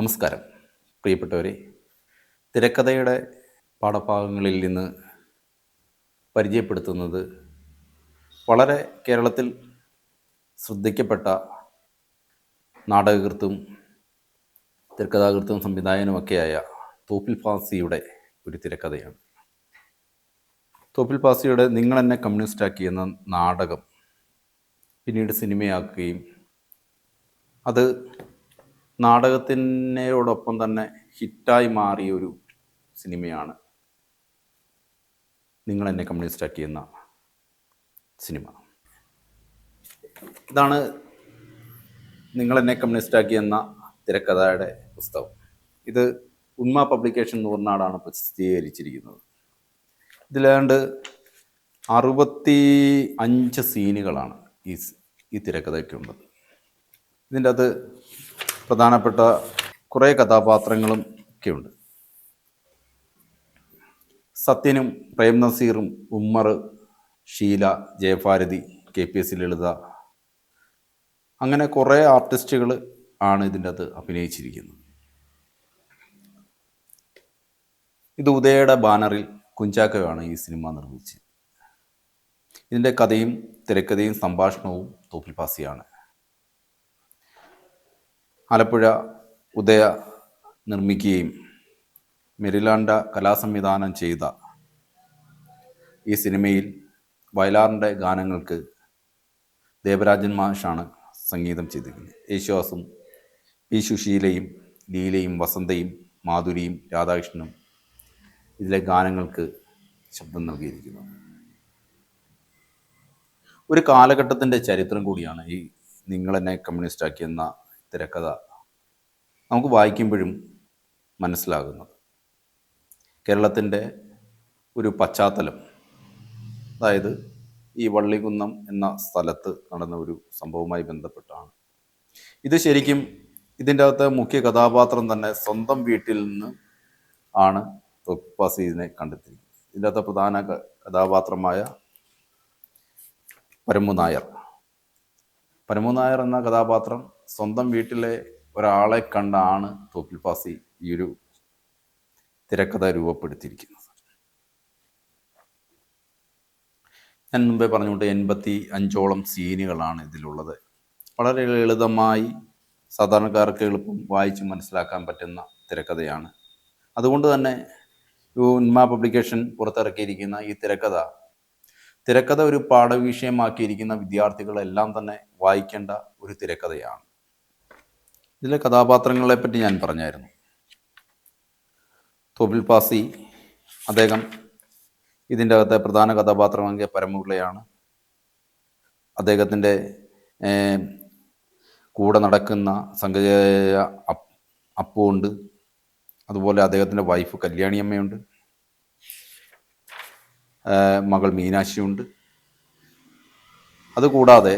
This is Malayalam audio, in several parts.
നമസ്കാരം. പ്രിയപ്പെട്ടവരെ തിരക്കഥയുടെ പാഠഭാഗങ്ങളിൽ നിന്ന് പരിചയപ്പെടുത്തുന്നത് വളരെ കേരളത്തിൽ ശ്രദ്ധിക്കപ്പെട്ട നാടകകൃത്തും തിരക്കഥാകൃത്തും സംവിധായകനുമൊക്കെയായ തോപ്പിൽ ഫാസിയുടെ ഒരു തിരക്കഥയാണ്. തോപ്പിൽ ഫാസിയുടെ നിങ്ങൾ എന്നെ കമ്മ്യൂണിസ്റ്റാക്കി എന്ന നാടകം പിന്നീട് സിനിമയാക്കുകയും അത് നാടകത്തിനോടൊപ്പം തന്നെ ഹിറ്റായി മാറിയ ഒരു സിനിമയാണ് നിങ്ങൾ എന്നെ കമ്മ്യൂണിസ്റ്റാക്കി എന്ന സിനിമ. ഇതാണ് നിങ്ങൾ എന്നെ കമ്മ്യൂണിസ്റ്റാക്കി എന്ന തിരക്കഥയുടെ പുസ്തകം. ഇത് ഉന്മ പബ്ലിക്കേഷൻ നൂറിനാടാണ് പ്രസിദ്ധീകരിച്ചിരിക്കുന്നത്. ഇതിലാണ്ട് അറുപത്തി അഞ്ച് സീനുകളാണ് ഈ ഈ തിരക്കഥയ്ക്കുള്ളത്. ഇതിന്റെ അത് പ്രധാനപ്പെട്ട കുറേ കഥാപാത്രങ്ങളും ഒക്കെയുണ്ട്. സത്യനും Prem നസീറും Ummer Sheela Jayabharathi K P S Lalitha അങ്ങനെ കുറേ ആർട്ടിസ്റ്റുകൾ ആണ് ഇതിന്റെ അത് അഭിനയിച്ചിരിക്കുന്നത്. ഇത് ഉദയയുടെ ബാനറിൽ കുഞ്ചാക്കയാണ് ഈ സിനിമ നിർമ്മിച്ചത്. ഇതിന്റെ കഥയും തിരക്കഥയും സംഭാഷണവും തോപ്പിൽ ഫാസിയാണ് ആലപ്പുഴ ഉദയ നിർമ്മിക്കുകയും മെരിലാണ്ട കലാസംവിധാനം ചെയ്ത ഈ സിനിമയിൽ വയലാറിന്റെ ഗാനങ്ങൾക്ക് ദേവരാജൻ മാഷാണ് സംഗീതം ചെയ്തിരിക്കുന്നത്. യേശുദാസും ഈ സുശീലയും ലീലയും വസന്തയും മാധുരിയും രാധാകൃഷ്ണനും ഇതിലെ ഗാനങ്ങൾക്ക് ശബ്ദം നൽകിയിരിക്കുന്നു. ഒരു കാലഘട്ടത്തിന്റെ ചരിത്രം കൂടിയാണ് ഈ നിങ്ങളെന്നെ കമ്മ്യൂണിസ്റ്റാക്കി എന്ന തിരക്കഥ നമുക്ക് വായിക്കുമ്പോഴും മനസ്സിലാകുന്നത്. കേരളത്തിന്റെ ഒരു പശ്ചാത്തലം. അതായത് ഈ വള്ളികുന്നം എന്ന സ്ഥലത്ത് നടന്ന ഒരു സംഭവവുമായി ബന്ധപ്പെട്ടാണ്. ഇത് ശരിക്കും ഇതിന്റെ അകത്ത് മുഖ്യ കഥാപാത്രം തന്നെ സ്വന്തം വീട്ടിൽ നിന്ന് ആണ് തൊപ്പാസീദിനെ കണ്ടെത്തിയിരിക്കുന്നത്. ഇതിന്റെ അകത്ത് പ്രധാന കഥാപാത്രമായ പരമു നായർ. പരമു നായർ എന്ന കഥാപാത്രം സ്വന്തം വീട്ടിലെ ഒരാളെ കണ്ടാണ് തോപ്പിൽ പാസി ഈ ഒരു തിരക്കഥ രൂപപ്പെടുത്തിയിരിക്കുന്നത്. ഞാൻ മുമ്പേ പറഞ്ഞുകൊണ്ട് എൺപത്തി അഞ്ചോളം സീനുകളാണ് ഇതിലുള്ളത്. വളരെ ലളിതമായി സാധാരണക്കാർക്ക് എളുപ്പം വായിച്ച് മനസ്സിലാക്കാൻ പറ്റുന്ന തിരക്കഥയാണ്. അതുകൊണ്ട് തന്നെ ഉന്മ പബ്ലിക്കേഷൻ പുറത്തിറക്കിയിരിക്കുന്ന ഈ തിരക്കഥ തിരക്കഥ ഒരു പാഠവിഷയമാക്കിയിരിക്കുന്ന വിദ്യാർത്ഥികളെല്ലാം തന്നെ വായിക്കേണ്ട ഒരു തിരക്കഥയാണ്. ഇതിലെ കഥാപാത്രങ്ങളെ പറ്റി ഞാൻ പറഞ്ഞായിരുന്നു. തോപ്പിൽ പാസി അദ്ദേഹം ഇതിന്റെ അകത്തെ പ്രധാന കഥാപാത്രമെങ്കിൽ പരമുള്ളയാണ് അദ്ദേഹത്തിന്റെ കൂടെ നടക്കുന്ന അപ്പ് അപ്പുണ്ട് അതുപോലെ അദ്ദേഹത്തിന്റെ വൈഫ് കല്യാണിയമ്മയുണ്ട്. മകൾ മീനാശിയുണ്ട് അതുകൂടാതെ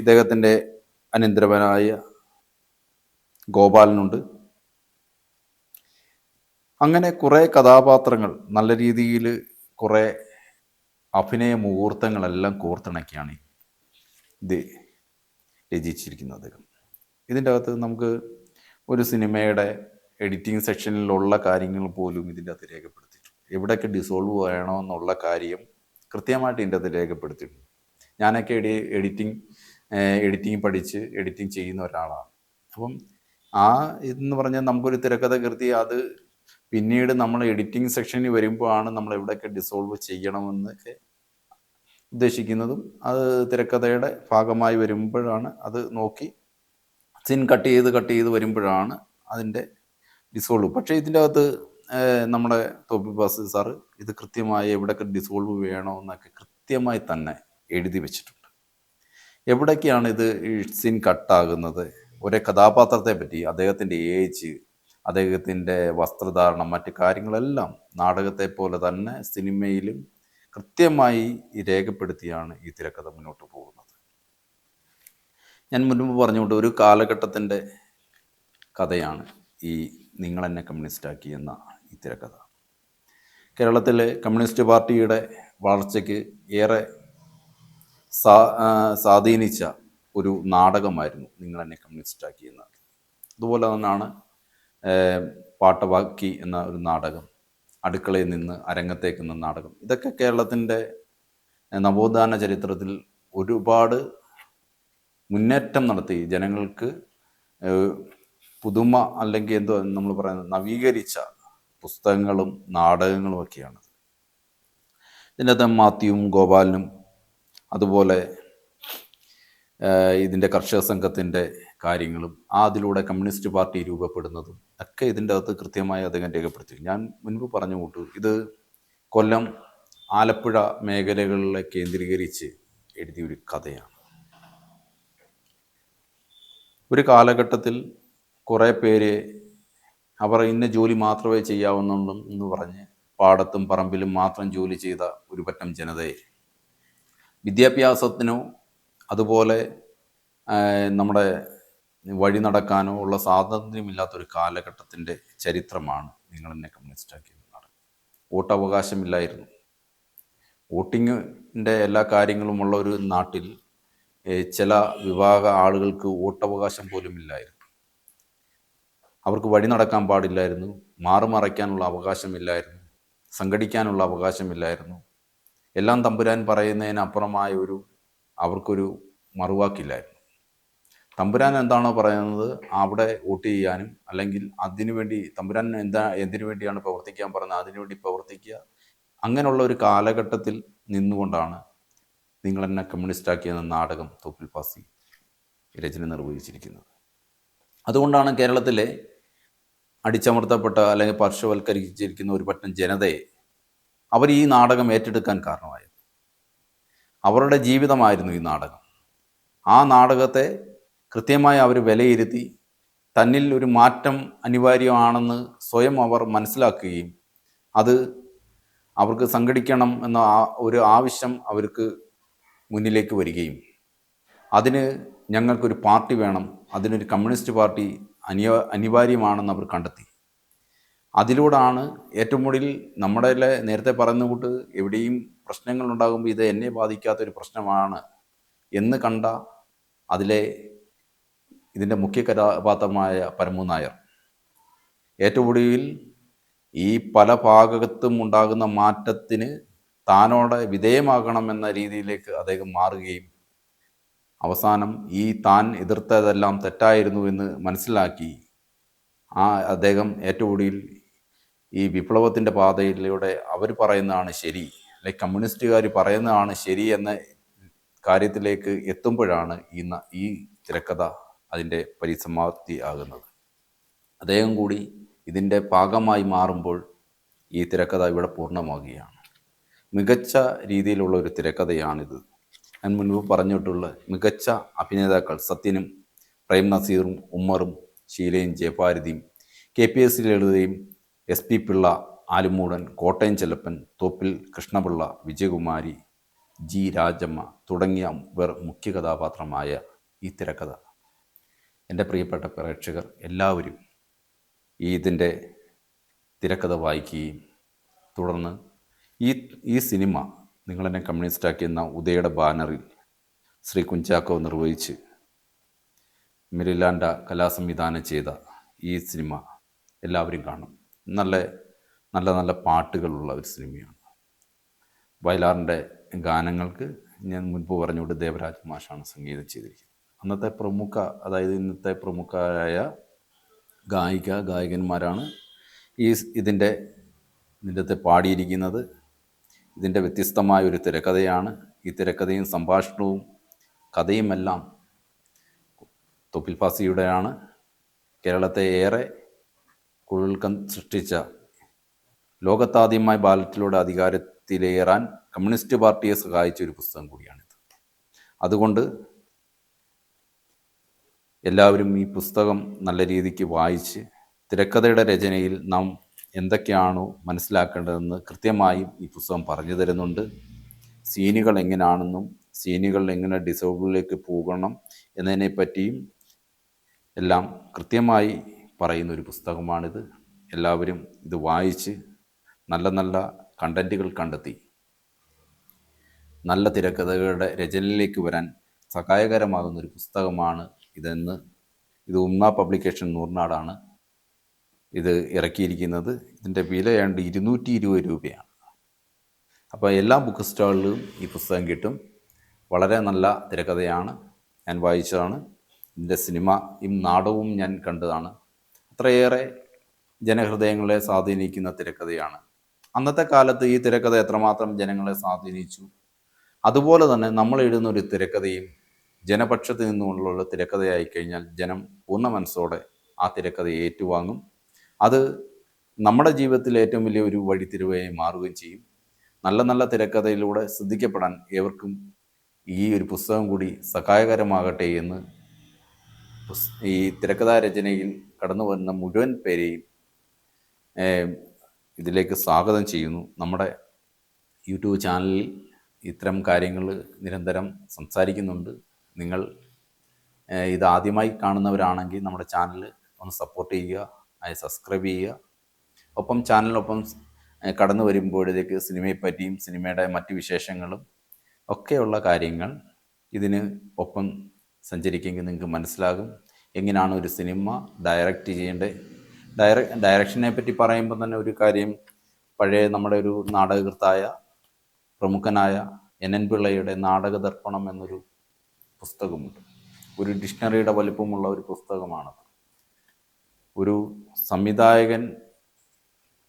ഇദ്ദേഹത്തിന്റെ അനന്തരവനായ ഗോപാലനുണ്ട്. അങ്ങനെ കുറേ കഥാപാത്രങ്ങൾ നല്ല രീതിയിൽ കുറേ അഭിനയ മുഹൂർത്തങ്ങളെല്ലാം കോർത്തിണക്കിയാണ് ഇത് രചിച്ചിരിക്കുന്നത് അദ്ദേഹം. ഇതിന്റെ അകത്ത് നമുക്ക് ഒരു സിനിമയുടെ എഡിറ്റിംഗ് സെക്ഷനിലുള്ള കാര്യങ്ങൾ പോലും ഇതിന്റെ അകത്ത് രേഖപ്പെടുത്തിയിട്ടുണ്ട്. എവിടെയൊക്കെ ഡിസോൾവ് വേണമെന്നുള്ള കാര്യം കൃത്യമായിട്ട് ഇതിന്റെ അകത്ത് രേഖപ്പെടുത്തിയിട്ടുണ്ട്. ഞാനൊക്കെ എഡി എഡിറ്റിംഗ് എഡിറ്റിംഗ് പഠിച്ച് എഡിറ്റിംഗ് ചെയ്യുന്ന ഒരാളാണ്. അപ്പം ആ ഇതെന്ന് പറഞ്ഞാൽ നമുക്കൊരു തിരക്കഥ കൃതി അത് പിന്നീട് നമ്മൾ എഡിറ്റിംഗ് സെക്ഷനിൽ വരുമ്പോഴാണ് നമ്മൾ എവിടെയൊക്കെ ഡിസോൾവ് ചെയ്യണമെന്നൊക്കെ ഉദ്ദേശിക്കുന്നതും അത് തിരക്കഥയുടെ ഭാഗമായി വരുമ്പോഴാണ് അത് നോക്കി സിൻ കട്ട് ചെയ്ത് കട്ട് ചെയ്ത് വരുമ്പോഴാണ് അതിന്റെ ഡിസോൾവ് പക്ഷേ ഇതിന്റെ അകത്ത് നമ്മുടെ തോപ്പി ബാസ് സാറ് ഇത് കൃത്യമായി എവിടെയൊക്കെ ഡിസോൾവ് വേണമെന്നൊക്കെ കൃത്യമായി തന്നെ എഴുതി വെച്ചിട്ടുണ്ട്. എവിടേക്കാണ് ഇത് സിൻ കട്ടാകുന്നത് ഒരേ കഥാപാത്രത്തെ പറ്റി അദ്ദേഹത്തിന്റെ ഏജ് അദ്ദേഹത്തിന്റെ വസ്ത്രധാരണം മറ്റു കാര്യങ്ങളെല്ലാം നാടകത്തെ പോലെ തന്നെ സിനിമയിലും കൃത്യമായി രേഖപ്പെടുത്തിയാണ് ഈ തിരക്കഥ മുന്നോട്ട് പോകുന്നത്. ഞാൻ മുൻപ് പറഞ്ഞുകൊണ്ട് ഒരു കാലഘട്ടത്തിന്റെ കഥയാണ് ഈ നിങ്ങൾ എന്നെ കമ്മ്യൂണിസ്റ്റാക്കി എന്ന ഈ തിരക്കഥ. കേരളത്തിലെ കമ്മ്യൂണിസ്റ്റ് പാർട്ടിയുടെ വളർച്ചയ്ക്ക് ഏറെ സ്വാധീനിച്ച ഒരു നാടകമായിരുന്നു നിങ്ങൾ എന്നെ കമ്മ്യൂണിസ്റ്റാക്കി എന്നത് അതുപോലെ തന്നെയാണ് പാട്ടവാക്കി എന്ന ഒരു നാടകം അടുക്കളയിൽ നിന്ന് അരങ്ങത്തേക്ക് എന്ന നാടകം. ഇതൊക്കെ കേരളത്തിന്റെ നവോത്ഥാന ചരിത്രത്തിൽ ഒരുപാട് മുന്നേറ്റം നടത്തി. ജനങ്ങൾക്ക് പുതുമ അല്ലെങ്കിൽ എന്തോ നമ്മൾ പറയുന്നത് നവീകരിച്ച പുസ്തകങ്ങളും നാടകങ്ങളും ഒക്കെയാണ്. ഇതിന്റെ അകത്ത് മാത്യുവും ഗോപാലനും അതുപോലെ ഇതിന്റെ കർഷക സംഘത്തിന്റെ കാര്യങ്ങളും അതിലൂടെ കമ്മ്യൂണിസ്റ്റ് പാർട്ടി രൂപപ്പെടുന്നതും ഒക്കെ ഇതിന്റെ അകത്ത് കൃത്യമായി അദ്ദേഹം രേഖപ്പെടുത്തി. ഞാൻ മുൻപ് പറഞ്ഞു കൂട്ടു ഇത് കൊല്ലം ആലപ്പുഴ മേഖലകളിലെ കേന്ദ്രീകരിച്ച് എഴുതിയ ഒരു കഥയാണ്. ഒരു കാലഘട്ടത്തിൽ കുറേ പേര് അവർ ഇന്ന ജോലി മാത്രമേ ചെയ്യാവുന്നുള്ളൂ എന്ന് പറഞ്ഞ് പാടത്തും പറമ്പിലും മാത്രം ജോലി ചെയ്ത ഒരു പറ്റം ജനതയെ വിദ്യാഭ്യാസത്തിനോ അതുപോലെ നമ്മുടെ വഴി നടക്കാനോ ഉള്ള സ്വാതന്ത്ര്യമില്ലാത്തൊരു കാലഘട്ടത്തിന്റെ ചരിത്രമാണ് നിങ്ങൾ എന്നെ കമ്മ്യൂണിസ്റ്റാക്കിയത് വോട്ടവകാശമില്ലായിരുന്നു. വോട്ടിങ്ങിന്റെ എല്ലാ കാര്യങ്ങളുമുള്ള ഒരു നാട്ടിൽ ചില വിഭാഗ ആളുകൾക്ക് വോട്ടവകാശം പോലും ഇല്ലായിരുന്നു. അവർക്ക് വഴി നടക്കാൻ പാടില്ലായിരുന്നു മാറുമറയ്ക്കാനുള്ള അവകാശമില്ലായിരുന്നു സംഘടിക്കാനുള്ള അവകാശമില്ലായിരുന്നു. എല്ലാം തമ്പുരാൻ പറയുന്നതിനപ്പുറമായ ഒരു അവർക്കൊരു മറുവാക്കില്ലായിരുന്നു. തമ്പുരാൻ എന്താണോ പറയുന്നത് അവിടെ വോട്ട് ചെയ്യാനും അല്ലെങ്കിൽ അതിനുവേണ്ടി തമ്പുരാൻ എന്താ എന്തിനു വേണ്ടിയാണ് പ്രവർത്തിക്കാൻ പറഞ്ഞത് അതിനുവേണ്ടി പ്രവർത്തിക്കുക. അങ്ങനെയുള്ള ഒരു കാലഘട്ടത്തിൽ നിന്നുകൊണ്ടാണ് നിങ്ങൾ എന്നെ കമ്മ്യൂണിസ്റ്റാക്കിയെന്ന നാടകം തോപ്പിൽ പാസി രചന നിർവഹിച്ചിരിക്കുന്നത്. അതുകൊണ്ടാണ് കേരളത്തിലെ അടിച്ചമർത്തപ്പെട്ട അല്ലെങ്കിൽ പാർശ്വവൽക്കരിച്ചിരിക്കുന്ന ഒരു പറ്റം ജനതയെ അവർ ഈ നാടകം ഏറ്റെടുക്കാൻ കാരണമായത്. അവരുടെ ജീവിതമായിരുന്നു ഈ നാടകം. ആ നാടകത്തെ കൃത്യമായി അവർ വിലയിരുത്തി തന്നിൽ ഒരു മാറ്റം അനിവാര്യമാണെന്ന് സ്വയം അവർ മനസ്സിലാക്കുകയും അത് അവർക്ക് സംഘടിക്കണം എന്ന ഒരു ആവശ്യം അവർക്ക് മുന്നിലേക്ക് വരികയും. അതിന് ഞങ്ങൾക്കൊരു പാർട്ടി വേണം അതിനൊരു കമ്മ്യൂണിസ്റ്റ് പാർട്ടി അനിയ അനിവാര്യമാണെന്ന് അവർ കണ്ടെത്തി. അതിലൂടെയാണ് ഏറ്റവും കൂടുതൽ നമ്മുടെ നേരത്തെ പറയുന്ന കൂട്ട് എവിടെയും പ്രശ്നങ്ങൾ ഉണ്ടാകുമ്പോൾ ഇത് എന്നെ ബാധിക്കാത്തൊരു പ്രശ്നമാണ് എന്ന് കണ്ട അതിലെ ഇതിന്റെ മുഖ്യ കഥാപാത്രമായ പരമു നായർ. ഏറ്റവും ഒടുവിൽ ഈ പല ഭാഗത്തും ഉണ്ടാകുന്ന മാറ്റത്തിന് താനോടെ വിധേയമാകണം എന്ന രീതിയിലേക്ക് അദ്ദേഹം മാറുകയും അവസാനം ഈ താൻ എതിർത്തതെല്ലാം തെറ്റായിരുന്നു എന്ന് മനസ്സിലാക്കി ആ അദ്ദേഹം ഏറ്റവും ഒടുവിൽ ഈ വിപ്ലവത്തിന്റെ പാതയിലൂടെ അവർ പറയുന്നതാണ് ശരി. അല്ലെങ്കിൽ കമ്മ്യൂണിസ്റ്റുകാർ പറയുന്നതാണ് ശരി എന്ന കാര്യത്തിലേക്ക് എത്തുമ്പോഴാണ് ഈ ഈ തിരക്കഥ അതിന്റെ പരിസമാപ്തി ആകുന്നത്. അദ്ദേഹം കൂടി ഇതിന്റെ ഭാഗമായി മാറുമ്പോൾ ഈ തിരക്കഥ ഇവിടെ പൂർണമാകുകയാണ് മികച്ച രീതിയിലുള്ള ഒരു തിരക്കഥയാണിത്. ഞാൻ മുൻപ് പറഞ്ഞിട്ടുള്ള മികച്ച അഭിനേതാക്കൾ സത്യനും പ്രേം നസീറും ഉമ്മറും ഷീലയും ജയഭാരതിയും K P S ലളിതയും S P Pillai Alummoodan Kottayam Chellappan Thoppil Krishnapillai Vijayakumari G. Rajamma തുടങ്ങിയ ഇവർ മുഖ്യ കഥാപാത്രമായ ഈ തിരക്കഥ. എന്റെ പ്രിയപ്പെട്ട പ്രേക്ഷകർ എല്ലാവരും ഈ ഇതിന്റെ തിരക്കഥ വായിക്കുകയും തുടർന്ന് ഈ ഈ സിനിമ നിങ്ങളെന്നെ കമ്മ്യൂണിസ്റ്റാക്കിയെന്ന ഉദയയുടെ ബാനറിൽ ശ്രീ കുഞ്ചാക്കോ നിർവഹിച്ച് മെരിലാൻഡ കലാസംവിധാനം ചെയ്ത ഈ സിനിമ എല്ലാവരും കാണും. നല്ല നല്ല നല്ല പാട്ടുകളുള്ള ഒരു സിനിമയാണ്. വയലാറിന്റെ ഗാനങ്ങൾക്ക് ഞാൻ മുൻപ് പറഞ്ഞുകൊണ്ട് ദേവരാജ് മാഷാണ് സംഗീതം ചെയ്തിരിക്കുന്നത്. അന്നത്തെ പ്രമുഖ അതായത് ഇന്നത്തെ പ്രമുഖരായ ഗായിക ഗായകന്മാരാണ് ഈ ഇതിന്റെ ഇതിന്റെ പാടിയിരിക്കുന്നത്. ഇതിന്റെ വ്യത്യസ്തമായ ഒരു തിരക്കഥയാണ്. ഈ തിരക്കഥയും സംഭാഷണവും കഥയുമെല്ലാം തൊപ്പിൽ ഫാസിയുടെയാണ്. കേരളത്തെ ഏറെ കുഴൽക്കം സൃഷ്ടിച്ച ലോകത്താദ്യമായി ബാലറ്റിലൂടെ അധികാരത്തിലേറാൻ കമ്മ്യൂണിസ്റ്റ് പാർട്ടിയെ സഹായിച്ച ഒരു പുസ്തകം കൂടിയാണിത്. അതുകൊണ്ട് എല്ലാവരും ഈ പുസ്തകം നല്ല രീതിക്ക് വായിച്ച് തിരക്കഥയുടെ രചനയിൽ നാം എന്തൊക്കെയാണോ മനസ്സിലാക്കേണ്ടതെന്ന് കൃത്യമായും ഈ പുസ്തകം പറഞ്ഞു തരുന്നുണ്ട്. സീനുകൾ എങ്ങനെയാണെന്നും സീനുകൾ എങ്ങനെ ഡിസോബിളിലേക്ക് പോകണം എന്നതിനെ പറ്റിയും എല്ലാം കൃത്യമായി പറയുന്ന ഒരു പുസ്തകമാണിത്. എല്ലാവരും ഇത് വായിച്ച് നല്ല നല്ല കണ്ടന്റുകൾ കണ്ടെത്തി. നല്ല തിരക്കഥകളുടെ രചനയിലേക്ക് വരാൻ സഹായകരമാകുന്ന ഒരു പുസ്തകമാണ് ഇതെന്ന് ഇത് ഉമ്മ പബ്ലിക്കേഷൻ നൂറിനാടാണ് ഇത് ഇറക്കിയിരിക്കുന്നത്. ഇതിന്റെ വില ഏണ്ട് ഇരുന്നൂറ്റി ഇരുപത് രൂപയാണ്. അപ്പോൾ എല്ലാ ബുക്ക് സ്റ്റാളിലും ഈ പുസ്തകം കിട്ടും. വളരെ നല്ല തിരക്കഥയാണ്. ഞാൻ വായിച്ചതാണ്. ഇതിന്റെ സിനിമ ഇം നാടകവും ഞാൻ കണ്ടതാണ്. അത്രയേറെ ജനഹൃദയങ്ങളെ സ്വാധീനിക്കുന്ന തിരക്കഥയാണ്. അന്നത്തെ കാലത്ത് ഈ തിരക്കഥ എത്രമാത്രം ജനങ്ങളെ സ്വാധീനിച്ചു? അതുപോലെ തന്നെ നമ്മൾ എഴുതുന്ന ഒരു തിരക്കഥയും ജനപക്ഷത്ത് നിന്നുകൊണ്ടുള്ള തിരക്കഥയായി കഴിഞ്ഞാൽ ജനം പൂർണ മനസ്സോടെ ആ തിരക്കഥ ഏറ്റുവാങ്ങും. അത് നമ്മുടെ ജീവിതത്തിൽ ഏറ്റവും വലിയ ഒരു വഴിത്തിരിവായി മാറുകയും ചെയ്യും. നല്ല നല്ല തിരക്കഥയിലൂടെ ശ്രദ്ധിക്കപ്പെടാൻ ഏവർക്കും ഈ ഒരു പുസ്തകം കൂടി സഹായകരമാകട്ടെ എന്ന് ഈ തിരക്കഥാ രചനയിൽ കടന്നു വരുന്ന മുഴുവൻ പേരെയും ഇതിലേക്ക് സ്വാഗതം ചെയ്യുന്നു. നമ്മുടെ യൂട്യൂബ് ചാനലിൽ ഇത്തരം കാര്യങ്ങൾ നിരന്തരം സംസാരിക്കുന്നുണ്ട്. നിങ്ങൾ ഇത് ആദ്യമായി കാണുന്നവരാണെങ്കിൽ നമ്മുടെ ചാനൽ ഒന്ന് സപ്പോർട്ട് ചെയ്യുക അത് സബ്സ്ക്രൈബ് ചെയ്യുക. ഒപ്പം ചാനലിനൊപ്പം കടന്നു വരുമ്പോഴത്തേക്ക് സിനിമയെപ്പറ്റിയും സിനിമയുടെ മറ്റ് വിശേഷങ്ങളും ഒക്കെയുള്ള കാര്യങ്ങൾ ഇതിന് ഒപ്പം സഞ്ചരിക്കുമെങ്കിൽ നിങ്ങൾക്ക് മനസ്സിലാകും. എങ്ങനെയാണ് ഒരു സിനിമ ഡയറക്റ്റ് ചെയ്യേണ്ടത്? ഡയറ ഡയറക്ഷനെ പറ്റി പറയുമ്പോൾ തന്നെ ഒരു കാര്യം പഴയ നമ്മുടെ ഒരു നാടകകൃത്തായ പ്രമുഖനായ എൻ എൻ പിള്ളയുടെ നാടക ദർപ്പണം എന്നൊരു പുസ്തകമുണ്ട്. ഒരു ഡിക്ഷണറിയുടെ വലിപ്പമുള്ള ഒരു പുസ്തകമാണത്. ഒരു സംവിധായകൻ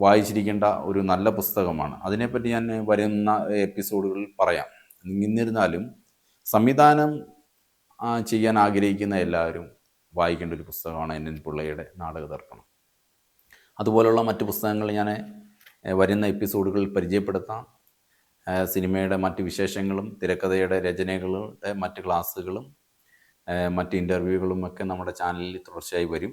വായിച്ചിരിക്കേണ്ട ഒരു നല്ല പുസ്തകമാണ്. അതിനെപ്പറ്റി ഞാൻ വരുന്ന എപ്പിസോഡുകളിൽ പറയാം. എന്നിരുന്നാലും സംവിധാനം ചെയ്യാൻ ആഗ്രഹിക്കുന്ന എല്ലാവരും വായിക്കേണ്ട ഒരു പുസ്തകമാണ് എൻ എൻ പിള്ളയുടെ നാടക ദർപ്പണം. അതുപോലുള്ള മറ്റ് പുസ്തകങ്ങൾ ഞാൻ വരുന്ന എപ്പിസോഡുകളിൽ പരിചയപ്പെടുത്താം. സിനിമയുടെ മറ്റ് വിശേഷങ്ങളും തിരക്കഥയുടെ രചനകളുടെ മറ്റ് ക്ലാസ്സുകളും മറ്റ് ഇന്റർവ്യൂകളും ഒക്കെ നമ്മുടെ ചാനലിൽ തുടർച്ചയായി വരും.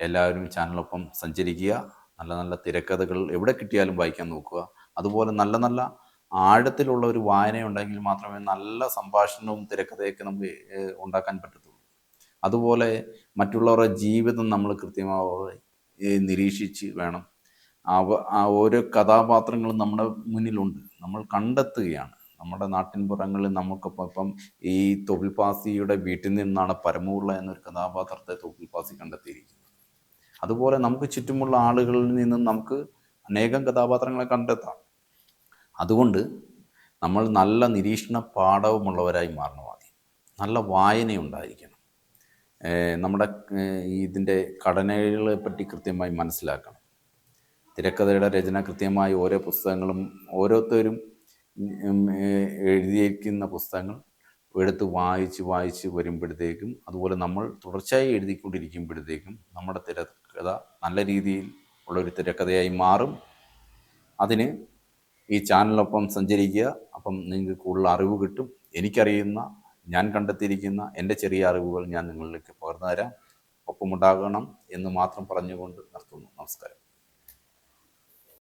എല്ലാവരും ചാനലൊപ്പം സഞ്ചരിക്കുക നല്ല നല്ല തിരക്കഥകൾ എവിടെ കിട്ടിയാലും വായിക്കാൻ നോക്കുക. അതുപോലെ നല്ല നല്ല ആഴത്തിലുള്ള ഒരു വായനയുണ്ടെങ്കിൽ മാത്രമേ നല്ല സംഭാഷണവും തിരക്കഥയൊക്കെ നമുക്ക് ഉണ്ടാക്കാൻ പറ്റത്തുള്ളൂ. അതുപോലെ മറ്റുള്ളവരുടെ ജീവിതം നമ്മൾ കൃത്യമായി ഏഹ്, നിരീക്ഷിച്ച് വേണം. അവ ആ ഓരോ കഥാപാത്രങ്ങളും നമ്മുടെ മുന്നിലുണ്ട്. നമ്മൾ കണ്ടെത്തുകയാണ്. നമ്മുടെ നാട്ടിൻപുറങ്ങളിൽ നമുക്കിപ്പോൾ ഇപ്പം ഈ തൊഴിൽപാസിയുടെ വീട്ടിൽ നിന്നാണ് പരമുള്ള എന്നൊരു കഥാപാത്രത്തെ തൊഴിൽപാസി കണ്ടെത്തിയിരിക്കുന്നത്. അതുപോലെ നമുക്ക് ചുറ്റുമുള്ള ആളുകളിൽ നിന്നും നമുക്ക് അനേകം കഥാപാത്രങ്ങളെ കണ്ടെത്താം. അതുകൊണ്ട് നമ്മൾ നല്ല നിരീക്ഷണ പാഠവുമുള്ളവരായി മാറണം ആദ്യം. നല്ല വായനയുണ്ടായിരിക്കണം. നമ്മുടെ ഇതിന്റെ ഘടനകളെ പറ്റി കൃത്യമായി മനസ്സിലാക്കണം. തിരക്കഥയുടെ രചന കൃത്യമായി ഓരോ പുസ്തകങ്ങളും ഓരോരുത്തരും എഴുതിയിരിക്കുന്ന പുസ്തകങ്ങൾ എടുത്ത് വായിച്ച് വായിച്ച് വരുമ്പോഴത്തേക്കും അതുപോലെ നമ്മൾ തുടർച്ചയായി എഴുതിക്കൊണ്ടിരിക്കുമ്പോഴത്തേക്കും നമ്മുടെ തിരക്കഥ നല്ല രീതിയിൽ ഉള്ളൊരു തിരക്കഥയായി മാറും. അതിന് ഈ ചാനലിനൊപ്പം സഞ്ചരിക്കുക. അപ്പം നിങ്ങൾക്ക് കൂടുതൽ അറിവ് കിട്ടും. എനിക്കറിയുന്ന ഞാൻ കണ്ടെത്തിയിരിക്കുന്ന എന്റെ ചെറിയ അറിവുകൾ ഞാൻ നിങ്ങളിലേക്ക് പകർന്നു തരാം ഒപ്പമുണ്ടാകണം എന്ന് മാത്രം പറഞ്ഞുകൊണ്ട് നിർത്തുന്നു. നമസ്കാരം.